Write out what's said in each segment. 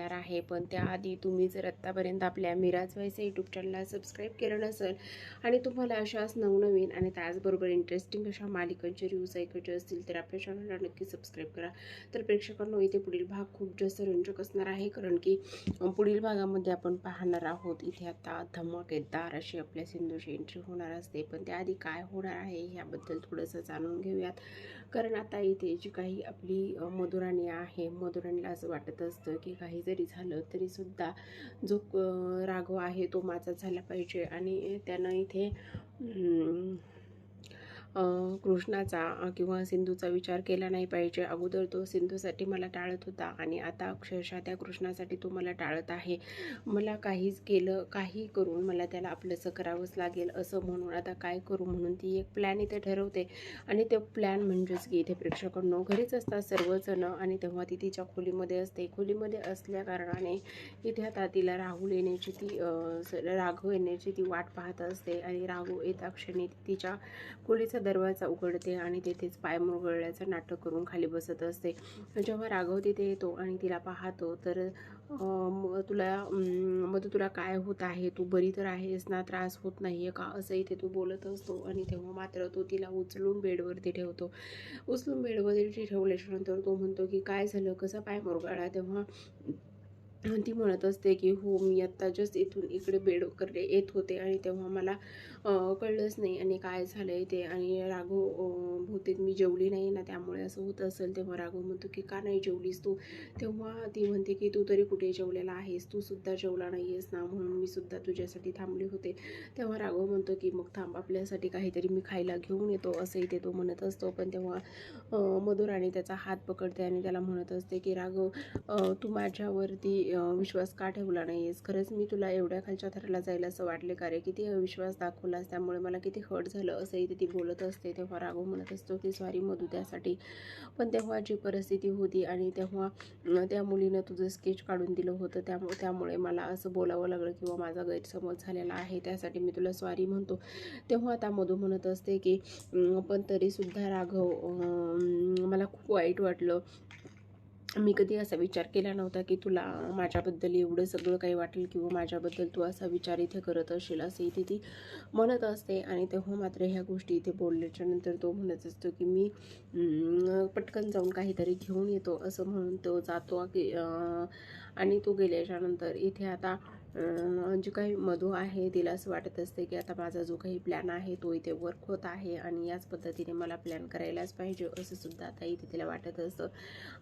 मिळणार आहे. पण त्याआधी तुम्ही जर आत्तापर्यंत आपल्या मिराज व्हायचं यूट्यूब चॅनलला सबस्क्राईब केलं नसेल आणि तुम्हाला अशाच नवनवीन आणि त्याचबरोबर इंटरेस्टिंग अशा मालिकांचे रिव्ह्यूज ऐकायचे असतील तर आपल्या चॅनलला नक्की सबस्क्राईब करा. तर प्रेक्षकांनो इथे पुढील भाग खूप जास्त रंजक असणार आहे कारण की पुढील भागामध्ये आपण पाहणार आहोत इथे आता धमाकेदार अशी आपल्या सिंधूची एंट्री होणार असते. पण त्याआधी काय होणार आहे ह्याबद्दल थोडंसं जाणून घेऊयात. कारण आता इथे जी काही आपली मधुराणी आहे मधुराणीला असं वाटत असतं की काही जरी झालं तरीसुद्धा जो राघव आहे तो माझा झाला पाहिजे. आणि त्यानं इथे कृष्णाचा किंवा सिंधूचा विचार केला नाही पाहिजे. अगोदर तो सिंधूसाठी मला टाळत होता आणि आता अक्षरशः त्या कृष्णासाठी तो मला टाळत आहे. मला काहीच केलं काही करून मला त्याला आपलंसं करावंच लागेल असं म्हणून आता काय करू म्हणून ती एक प्लॅन इथे ठरवते. आणि ते प्लॅन म्हणजेच की इथे प्रेक्षकांनो घरीच असतात सर्वजण आणि तेव्हा ती तिच्या खोलीमध्ये असते. खोलीमध्ये असल्या कारणाने इथे आता तिला राहुल येण्याची ती स- राघव येण्याची ती वाट पाहत असते आणि राघव येता क्षणी तिच्या खोलीचा दरवाजा उघडते आणि तेथेच पाय मुरगळल्याचं नाटक करून खाली बसत असते. जेव्हा राघव तिथे येतो आणि तिला पाहतो तर तुला मग तुला काय होत आहे? तू बरी तर आहेस ना? त्रास होत नाही आहे का? असं इथे तू बोलत असतो आणि तेव्हा मात्र तो तिला उचलून बेडवरती ठेवतो. उचलून बेडवरती ठेवल्याच्या नंतर तो म्हणतो की काय झालं? कसं पाय मुरगाळा तेव्हा ती म्हणत असते की हो मी आत्ता जस्ट इथून इकडे बेडकडे येत होते आणि तेव्हा मला कळलंच नाही आणि काय झालं आहे ते. आणि राघव बहुतेक मी जेवली नाही ना त्यामुळे असं होत असेल तेव्हा राघव म्हणतो की का नाही जेवलीस तू? तेव्हा ती म्हणते की तू तरी कुठे जेवलेला आहेस? तू सुद्धा जेवला नाही आहेस ना? म्हणून मी सुद्धा तुझ्यासाठी थांबले होते. तेव्हा राघव म्हणतो की मग थांब आपल्यासाठी काहीतरी मी खायला घेऊन येतो असंही ते तो म्हणत असतो. पण तेव्हा मधुराणी त्याचा हात पकडते आणि त्याला म्हणत असते की राघव तू माझ्यावरती विश्वास का ठेवला नाही आहेस खरंच मी तुला एवढ्या खालच्या थराला जायला असं वाटले का रे? किती विश्वास दाखवलास त्यामुळे मला किती हर्ट झालं असं इथे ती बोलत असते. तेव्हा राघव म्हणत असतो की सॉरी मधू त्यासाठी. पण तेव्हा जी परिस्थिती होती आणि तेव्हा त्या मुलीनं तुझं स्केच काढून दिलं होतं त्यामुळे त्यामुळे मला असं बोलावं लागलं किंवा माझा गैरसमज झालेला आहे त्यासाठी मी तुला सॉरी म्हणतो. तेव्हा आता मधू म्हणत असते की पण तरीसुद्धा राघव मला खूप वाईट वाटलं. मी कधी असा विचार केला नव्हता की तुला माझ्याबद्दल एवढं सगळं काही वाटेल किंवा माझ्याबद्दल तू असा विचार इथे करत असेल असं इथे ती म्हणत असते. आणि तेव्हा मात्र ह्या गोष्टी इथे बोलल्याच्या नंतर तो म्हणत असतो की मी पटकन जाऊन काहीतरी घेऊन येतो असं म्हणून तो जातो. की आणि तो गेल्याच्यानंतर इथे आता जे जी काही मधू आहे तिला असं वाटत असते की आता माझा जो काही प्लॅन आहे तो इथे वर्क होत आहे आणि याच पद्धतीने मला प्लॅन करायलाच पाहिजे असं सुद्धा आता इथे तिला वाटत असतं.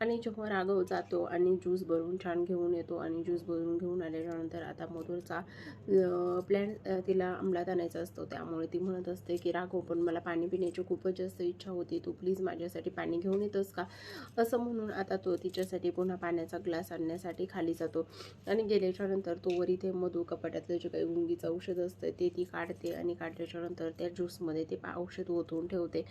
आणि जेव्हा राघव जातो आणि ज्यूस भरून छान घेऊन येतो आणि ज्यूस भरून घेऊन आल्याच्यानंतर आता मधूरचा प्लॅन तिला अंमलात आणायचा असतो. त्यामुळे ती म्हणत असते की राघव पण मला पाणी पिण्याची खूपच जास्त इच्छा होती. तू प्लीज माझ्यासाठी पाणी घेऊन येतोस का? असं म्हणून आता तो तिच्यासाठी पुन्हा पाण्याचा ग्लास आणण्यासाठी खाली जातो. आणि गेल्याच्यानंतर तो वर इथे मधू कपाट्यातलं जे काही गुंगीचं औषध असतं ते ती काढते आणि काढल्याच्यानंतर त्या ज्यूसमध्ये ते पा- औषध ओतून ठेवते.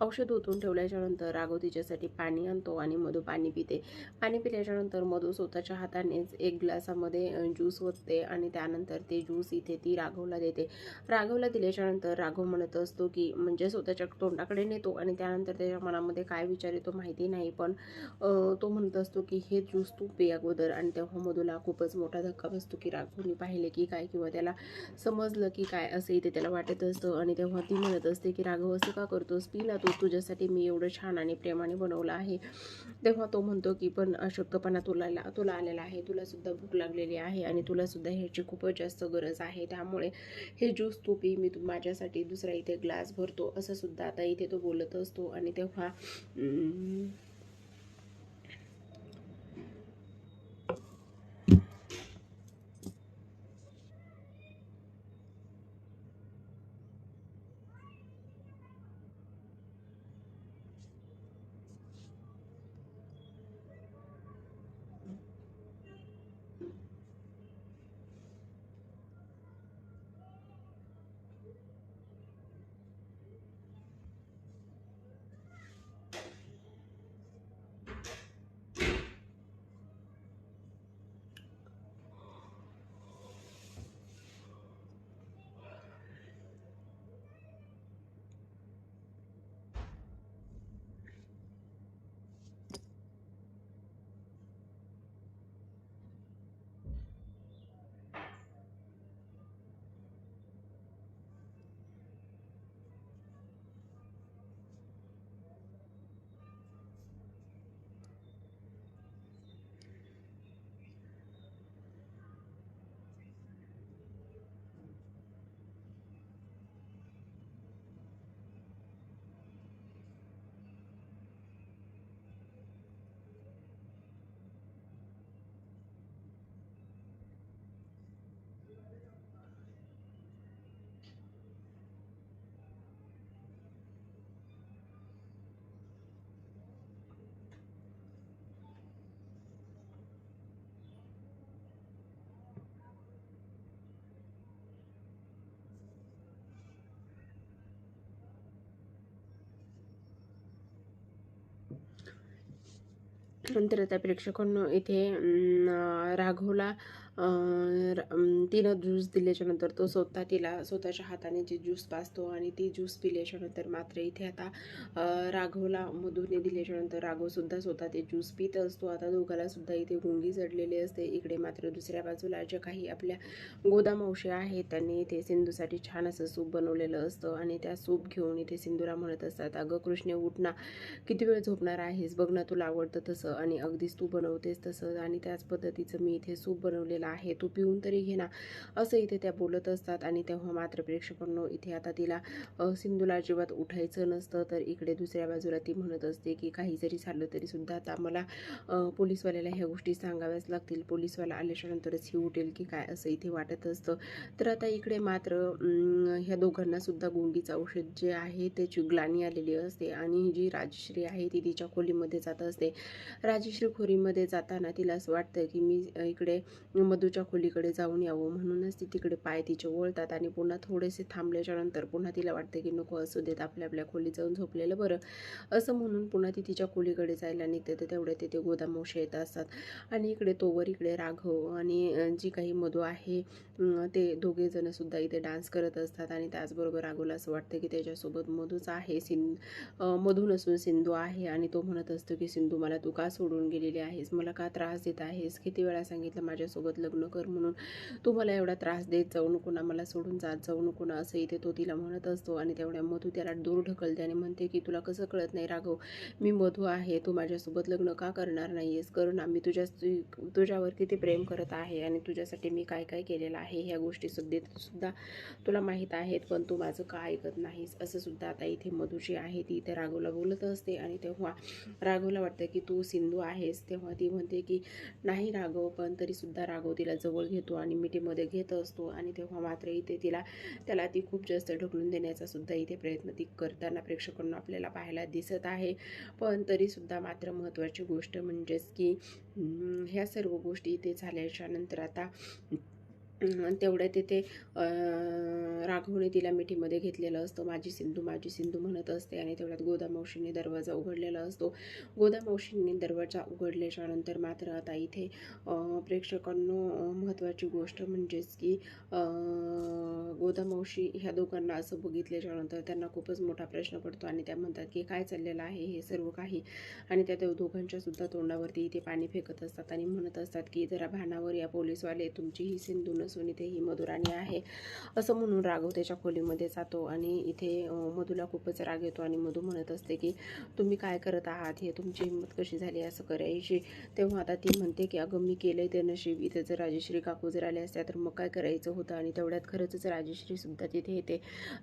औषध ओतून ठेवल्याच्यानंतर राघव तिच्यासाठी पाणी आणतो आणि मधू पाणी पिते. पाणी पिल्याच्यानंतर मधू स्वतःच्या हातानेच एक ग्लासामध्ये ज्यूस ओतते आणि त्यानंतर ते ज्यूस इथे ती राघवला देते. राघवला दिल्याच्यानंतर राघव म्हणत असतो की म्हणजे स्वतःच्या तोंडाकडे नेतो आणि त्यानंतर त्याच्या मनामध्ये काय विचार येतो माहिती नाही पण तो म्हणत असतो की हे ज्यूस तू पे अगोदर आणि तेव्हा मधूला खूपच मोठा धक्का बसतो की राघवने पाहिले की काय किंवा त्याला समजलं की काय असं इथे त्याला वाटत असतं. आणि तेव्हा ती म्हणत असते की राघव असं का करतोस? पी ना तू तुझ्यासाठी मी एवढं छान आणि प्रेमाने बनवलं आहे. तेव्हा तो म्हणतो की पण अशक्तपणा तुला तुला आलेला आहे. तुलासुद्धा भूक लागलेली आहे आणि तुलासुद्धा ह्याची खूपच जास्त गरज आहे. त्यामुळे हे ज्यूस तू पी. मी तू माझ्यासाठी दुसरा इथे ग्लास भरतो. असंसुद्धा आता इथे तो बोलत असतो. आणि तेव्हा नंतर त्या प्रेक्षकांनो इथे राघवला तिनं ज्यूस दिल्याच्यानंतर तो स्वतः तिला स्वतःच्या हाताने जे ज्यूस पाजतो आणि ती ज्यूस पिल्याच्यानंतर मात्र इथे आता राघवला मधुने दिल्याच्यानंतर राघवसुद्धा स्वतः ते ज्यूस पित असतो. आता दोघालासुद्धा इथे गुंगी चढलेली असते. इकडे मात्र दुसऱ्या बाजूला ज्या काही आपल्या गोदामावशी आहेत त्यांनी इथे सिंधूसाठी छान असं सूप बनवलेलं असतं आणि त्या सूप घेऊन इथे सिंधूला म्हणत असतात अगं कृष्णे उठणा किती वेळ झोपणार आहेस? बघ ना तुला आवडतं तसं. आणि अगदीच तू बनवतेस तसं आणि त्याच पद्धतीचं मी इथे सूप बनवलेलं आहे तू पिऊन तरी घे ना. असं इथे त्या बोलत असतात आणि तेव्हा मात्र प्रेक्षकांनो इथे आता तिला सिंधूला अजिबात उठायचं नसतं. तर इकडे दुसऱ्या बाजूला ती म्हणत असते की काही जरी झालं तरी सुद्धा आता मला पोलीसवाल्याला ह्या गोष्टी सांगाव्याच लागतील. पोलीसवाला आल्याच्यानंतरच ही उठेल की काय असं इथे वाटत असतं. तर आता इकडे मात्र ह्या दोघांना सुद्धा गुंगीचं औषध जे आहे त्याची ग्लानी आलेली असते आणि जी राजश्री आहे ती तिच्या खोलीमध्ये जात असते. राजश्री खोलीमध्ये जाताना तिला असं वाटतं की मी इकडे मधूच्या खोलीकडे जाऊन यावं म्हणूनच ती तिकडे पाय तिचे वळतात आणि पुन्हा थोडेसे थांबल्याच्या नंतर पुन्हा तिला वाटतं की नको असू देत आपल्या आपल्या खोलीत जाऊन झोपलेलं बरं. असं म्हणून पुन्हा ती तिच्या खोलीकडे जायला निघते. तर तेवढ्या तिथे गोदामोशे येत असतात. आणि इकडे तोवर इकडे राघव आणि जी काही मधू आहे ते दोघे जण सुद्धा इथे डान्स करत असतात आणि त्याचबरोबर राघवला असं वाटतं की त्याच्यासोबत मधूच आहे सिं मधू नसून सिंधू आहे आणि तो म्हणत असतो की सिंधू मला तू का सोडून गेलेली आहेस? मला का त्रास देत आहेस? किती वेळा सांगितलं माझ्यासोबत लग्न कर म्हणून. तू मला एवढा त्रास देत जाऊ नको ना मला सोडून जात जाऊ नको ना असं इथे तो तिला म्हणत असतो. आणि तेवढ्या मधू त्याला दूर ढकलते आणि म्हणते की तुला कसं कळत नाही राघव मी मधू आहे तू माझ्यासोबत लग्न का करणार नाही आहेस कर ना मी तुझ्या तुझ्यावर किती प्रेम करत आहे आणि तुझ्यासाठी मी काय काय केलेलं आहे ह्या गोष्टी सुद्धा सुद्धा तुला माहीत आहेत पण तू माझं का ऐकत नाहीस? असं सुद्धा आता इथे मधुशी आहे. ती इथे राघवला बोलत असते आणि तेव्हा राघवला वाटतं की तू सिंधू आहेस तेव्हा ती म्हणते की नाही राघव पण तरीसुद्धा राघव हो, तिला जवळ घेतो आणि मिठीमध्ये घेत असतो. आणि तेव्हा मात्र इथे तिला त्याला ती खूप जास्त ढकलून देण्याचा सुद्धा इथे प्रयत्न ती करताना प्रेक्षकांना आपल्याला पाहायला दिसत आहे. पण तरीसुद्धा मात्र महत्त्वाची गोष्ट म्हणजेच की ह्या सर्व गोष्टी इथे झाल्याच्यानंतर आता तेवढ्या तिथे राघवने तिला मिठीमध्ये घेतलेलं असतं. माझी सिंधू माझी सिंधू म्हणत असते आणि तेवढ्यात गोदामावशीने दरवाजा उघडलेला असतो. गोदामावशींनी दरवाजा उघडल्याच्या नंतर मात्र आता इथे प्रेक्षकांना प्रेक्षकांनो महत्त्वाची गोष्ट म्हणजेच की अं, गोदामावशी ह्या दोघांना असं बघितल्याच्या नंतर त्यांना खूपच मोठा प्रश्न पडतो आणि त्या म्हणतात की काय चाललेलं आहे हे सर्व काही? आणि त्या दोघांच्यासुद्धा दोघांच्या सुद्धा तोंडावरती इथे पाणी फेकत असतात आणि म्हणत असतात की जरा भानावर या पोलीसवाले तुमची ही सिंधू असून इथे ही मधुराणी आहे. असं म्हणून राघव त्याच्या खोलीमध्ये जातो आणि इथे मधूला खूपच राग येतो आणि मधू म्हणत असते की तुम्ही काय करत आहात? हे तुमची हिंमत कशी झाली असं करायची? तेव्हा आता ती म्हणते की अगं मी केलंय ते नशीब. इथे जर राजेश्री काकू जर आल्या असत्या तर मग काय करायचं होतं? आणि तेवढ्यात खरंच राजेश्रीसुद्धा तिथे येते.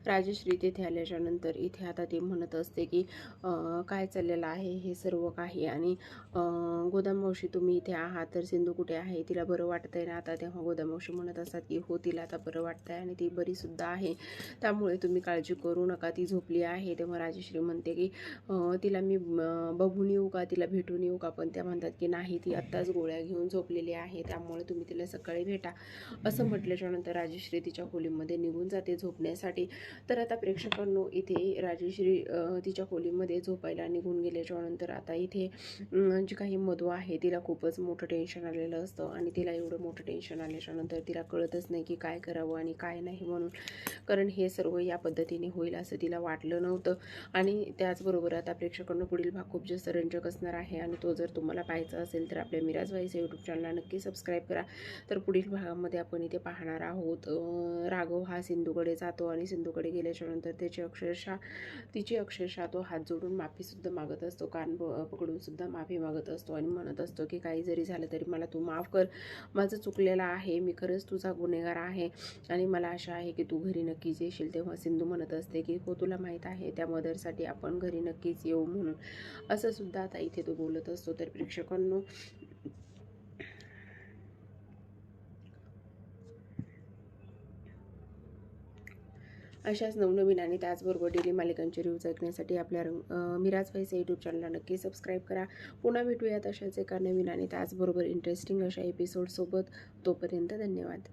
राजेश्री तिथे आल्याच्यानंतर इथे आता ती म्हणत असते की काय चाललेलं आहे? हे सर्व काही आणि अं, गोदाम मावशी तुम्ही इथे आहात तर सिंधू कुठे आहे? तिला बरं वाटतंय ना आता? तेव्हा गोदाम मावशी म्हणत असतात की हो तिला आता बरं वाटतं आहे आणि ती बरीसुद्धा आहे. त्यामुळे तुम्ही काळजी करू नका ती झोपली आहे. तेव्हा राजश्री म्हणते की तिला मी बघून येऊ का तिला भेटून येऊ का? पण त्या म्हणतात की नाही ती आत्ताच गोळ्या घेऊन झोपलेली आहे त्यामुळे तुम्ही तिला सकाळी भेटा. असं म्हटल्याच्या नंतर राजश्री तिच्या खोलीमध्ये निघून जाते झोपण्यासाठी. तर आता प्रेक्षकांनो इथे राजश्री तिच्या खोलीमध्ये झोपायला निघून गेल्याच्यानंतर आता इथे जी काही मधू आहे तिला खूपच मोठं टेन्शन आलेलं असतं आणि तिला एवढं मोठं टेन्शन आल्याच्यानंतर तिला कळतच नाही की काय करावं आणि काय नाही म्हणून. कारण हे सर्व या पद्धतीने होईल असं तिला वाटलं नव्हतं. आणि त्याचबरोबर आता प्रेक्षकांना पुढील भाग खूप जास्त रंजक असणार आहे आणि तो जर तुम्हाला पाहायचा असेल तर आपल्या मिराज वाईस यूट्यूब चॅनलला नक्की सबस्क्राईब करा. तर पुढील भागामध्ये आपण इथे पाहणार आहोत राघव हा सिंधूकडे जातो आणि सिंधूकडे गेल्याच्यानंतर त्याची अक्षरशः तिची अक्षरशः तो हात जोडून माफीसुद्धा मागत असतो. कान पकडूनसुद्धा माफी मागत असतो आणि म्हणत असतो की काही जरी झालं तरी मला तू माफ कर. माझं चुकलेलं आहे मी खरंच तुझा गुन्हेगार आहे आणि मला आशा आहे की तू घरी नक्कीच येशील. तेव्हा सिंधू म्हणत असते की हो तुला माहीत आहे त्या मदरसाठी आपण घरी नक्कीच येऊ म्हणून. असं सुद्धा आता इथे तो बोलत असतो. तर प्रेक्षकांनो अशाच नवनवीन आणि त्याचबरोबर डेली मालिकांचे रिव्ह्यूज ऐकण्यासाठी आपल्या रंग मिराज व्हायचं यूट्यूब चॅनलला नक्की सबस्क्राईब करा. पुन्हा भेटूयात अशाच एका नवीन आणि त्याचबरोबर इंटरेस्टिंग अशा एपिसोडसोबत तोपर्यंत धन्यवाद.